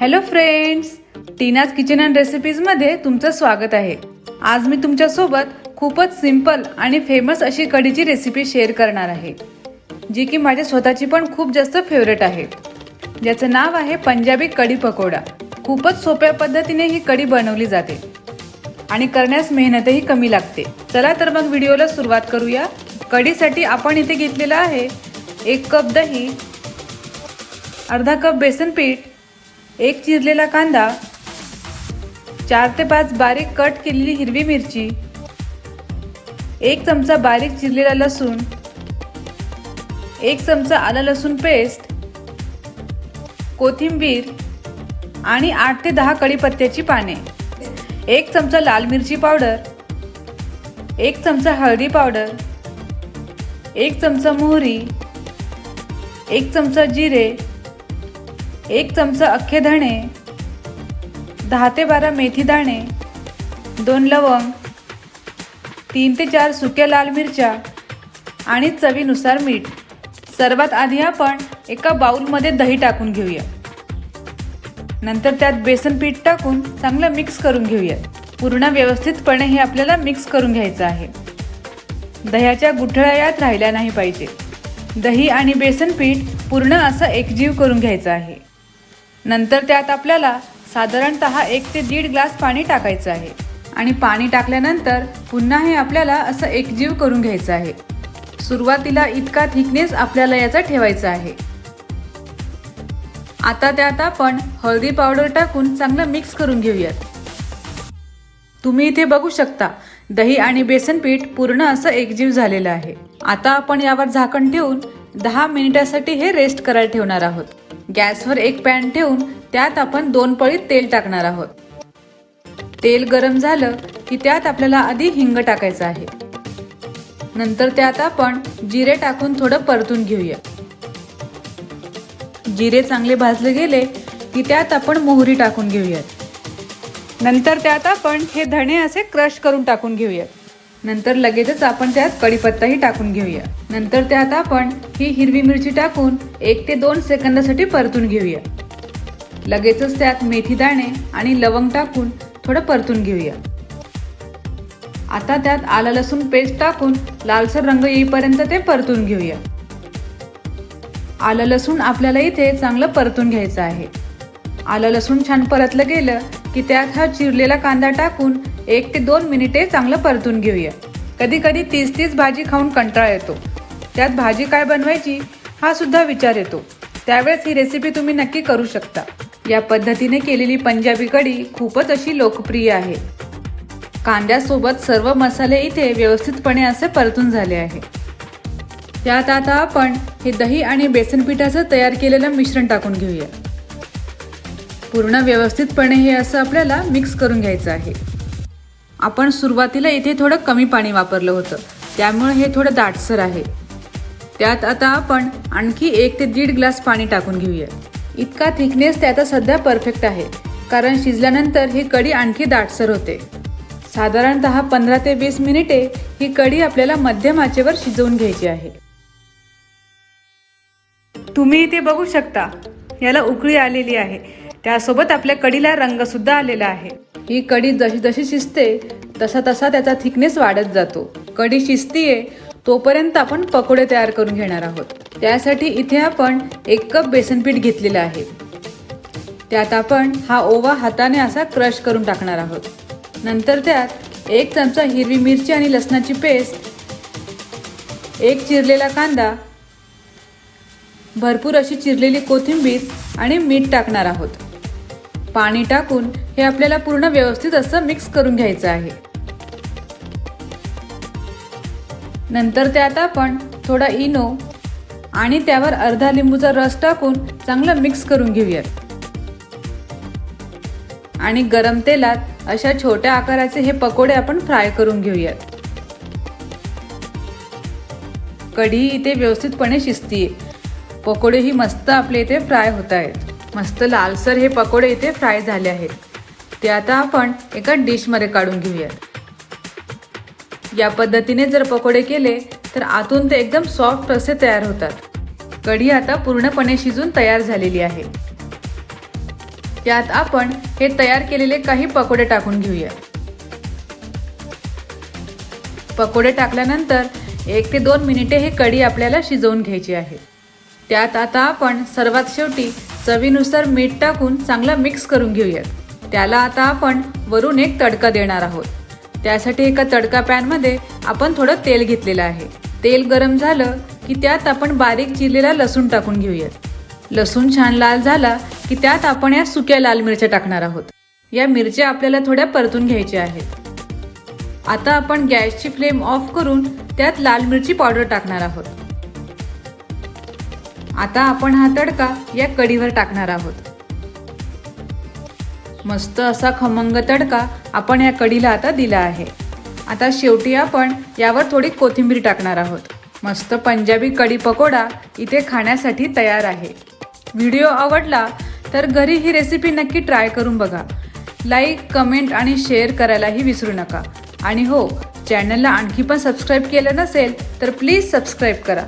Hello friends Tina's kitchen and रेसिपीजमध्ये तुमचं स्वागत आहे. आज मी तुमच्यासोबत खूपच सिंपल आणि फेमस अशी कढीची रेसिपी शेअर करणार आहे जी की माझ्या स्वतःची पण खूप जास्त फेवरेट आहे. ज्याचं नाव आहे पंजाबी कढी पकोडा. खूपच सोप्या पद्धतीने ही कढी बनवली जाते आणि करण्यास मेहनतही कमी लागते. चला तर मग व्हिडिओला सुरुवात करूया. कढीसाठी आपण इथे घेतलेलं आहे एक कप दही अर्धा कप बेसन पीठ एक चिरलेला कांदा चार ते पाच बारीक कट केलेली हिरवी मिरची एक चमचा बारीक चिरलेला लसूण एक चमचा आलं लसूण पेस्ट कोथिंबीर आणि आठ ते दहा कढीपत्त्याची पाने एक चमचा लाल मिरची पावडर एक चमचा हळदी पावडर एक चमचा मोहरी एक चमचा जिरे एक चमचा अख्खे धणे दहा ते बारा मेथी दाणे दोन लवंग तीन ते चार सुक्या लाल मिरच्या आणि चवीनुसार मीठ. सर्वात आधी आपण एका बाउलमध्ये दही टाकून घेऊया. नंतर त्यात बेसन पीठ टाकून चांगलं मिक्स करून घेऊया. पूर्ण व्यवस्थितपणे हे आपल्याला मिक्स करून घ्यायचं आहे. दह्याच्या गुठळ्या यात राहिल्या नाही पाहिजे. दही आणि बेसन पीठ पूर्ण असं एकजीव करून घ्यायचं आहे. नंतर त्यात आपल्याला साधारणत एक ते दीड ग्लास पाणी टाकायचं आहे. आणि पाणी टाकल्यानंतर पुन्हा हे आपल्याला असं एकजीव करून घ्यायचं आहे. सुरुवातीला इतका थिकनेस आपल्याला याचा ठेवायचा आहे. आता त्यात आपण हळदी पावडर टाकून चांगलं मिक्स करून घेऊयात. तुम्ही इथे बघू शकता दही आणि बेसन पीठ पूर्ण असं एकजीव झालेलं आहे. आता आपण यावर झाकण ठेवून दहा मिनिटासाठी हे रेस्ट करायला ठेवणार आहोत. गॅसवर एक पॅन ठेवून त्यात आपण दोन पळी तेल टाकणार आहोत. तेल गरम झालं की त्यात आपल्याला आधी हिंग टाकायचं आहे. नंतर त्यात आपण जिरे टाकून थोडं परतून घेऊया. जिरे चांगले भाजले गेले की त्यात आपण मोहरी टाकून घेऊयात. नंतर त्यात आपण हे धणे असे क्रश करून टाकून घेऊयात. नंतर लगेचच आपण त्यात कढीपत्ताही टाकून घेऊया. नंतर त्यात आपण ही हिरवी मिरची टाकून एक ते दोन सेकंदासाठी परतून घेऊया. लगेचच त्यात मेथी दाणे आणि लवंग टाकून थोडं परतून घेऊया. आता त्यात आलं लसूण पेस्ट टाकून लालसर रंग येईपर्यंत ते परतून घेऊया. आलं लसूण आपल्याला इथे चांगलं परतून घ्यायचं आहे. आलं लसूण छान परतलं गेलं की त्यात हा चिरलेला कांदा टाकून एक ते दोन मिनिटे चांगलं परतून घेऊया. कधी कधी तीस तीस भाजी खाऊन कंटाळा येतो. त्यात भाजी काय बनवायची हा सुद्धा विचार येतो. त्यावेळेस ही रेसिपी तुम्ही नक्की करू शकता. या पद्धतीने केलेली पंजाबी कढी खूपच अशी लोकप्रिय आहे. कांद्यासोबत सर्व मसाले इथे व्यवस्थितपणे असे परतून झाले आहे. त्यात आता आपण हे दही आणि बेसन पिठाचं तयार केलेलं मिश्रण टाकून घेऊया. पूर्ण व्यवस्थितपणे हे असं आपल्याला मिक्स करून घ्यायचं आहे. आपण सुरुवातीला इथे थोडं कमी पाणी वापरलं होतं. त्यामुळे हे थोडं दाटसर आहे. त्यात आता आपण आणखी एक ते दीड ग्लास पाणी टाकून घेऊया. इतका थिकनेस त्याचा सध्या परफेक्ट आहे कारण शिजल्यानंतर ही कढी आणखी दाटसर होते. साधारणतः पंधरा ते वीस मिनिटे ही कढी आपल्याला मध्यम आचेवर शिजवून घ्यायची आहे. तुम्ही इथे बघू शकता याला उकळी आलेली आहे. त्यासोबत आपल्या कडीला रंग सुद्धा आलेला आहे. ही कडी जशी जशी शिजते तसा तसा त्याचा थिकनेस वाढत जातो. कडी शिजतीये तोपर्यंत आपण पकोडे तयार करून घेणार आहोत. त्यासाठी इथे आपण एक कप बेसन पीठ घेतलेलं आहे. त्यात आपण हा ओवा हाताने असा क्रश करून टाकणार आहोत. नंतर त्यात एक चमचा हिरवी मिरची आणि लसणाची पेस्ट एक चिरलेला कांदा भरपूर अशी चिरलेली कोथिंबीर आणि मीठ टाकणार आहोत. पाणी टाकून हे आपल्याला पूर्ण व्यवस्थित असं मिक्स करून घ्यायचं आहे. नंतर त्यात आपण थोडा इनो आणि त्यावर अर्धा लिंबूचा रस टाकून चांगलं मिक्स करून घेऊयात. आणि गरम तेलात अशा छोट्या आकाराचे हे पकोडे आपण फ्राय करून घेऊयात. कढी इथे व्यवस्थितपणे शिजतीये. पकोडे ही मस्त आपले इथे फ्राय होत आहेत मस्त लालसर हे पकोडे इथे फ्राय झाले आहेत. ते आता आपण एका डिशमध्ये काढून घेऊयात. या पद्धतीने जर पकोडे केले तर आतून ते एकदम सॉफ्ट असे तयार होतात. कढी आता पूर्णपणे शिजून तयार झालेली आहे. त्यात आपण हे तयार केलेले काही पकोडे टाकून घेऊया पकोडे टाकल्यानंतर एक ते दोन मिनिटे हे कढी आपल्याला शिजवून घ्यायची आहे. त्यात आता आपण सर्वात शेवटी चवीनुसार मीठ टाकून चांगला मिक्स करून घेऊयात. त्याला आता आपण वरून एक तडका देणार आहोत. त्यासाठी एका तडका पॅनमध्ये आपण थोडं तेल घेतलेलं आहे. तेल गरम झालं की त्यात आपण बारीक चिरलेला लसूण टाकून घेऊयात. लसूण छान लाल झाला की त्यात आपण या सुक्या लाल मिरच्या टाकणार आहोत. या मिरच्या आपल्याला थोड्या परतून घ्यायच्या आहेत. आता आपण गॅसची फ्लेम ऑफ करून त्यात लाल मिरची पावडर टाकणार आहोत. आता आपण हा तडका या कढीवर टाकणार आहोत. मस्त असा खमंग तडका आपण या कढीला आता दिला आहे. आता शेवटी आपण यावर थोडी कोथिंबीर टाकणार आहोत. मस्त पंजाबी कढी पकोडा इथे खाण्यासाठी तयार आहे. व्हिडिओ आवडला तर घरी ही रेसिपी नक्की ट्राय करून बघा. लाईक कमेंट आणि शेअर करायलाही विसरू नका. आणि हो चॅनलला आणखी पण सबस्क्राईब केलं नसेल तर प्लीज सबस्क्राईब करा.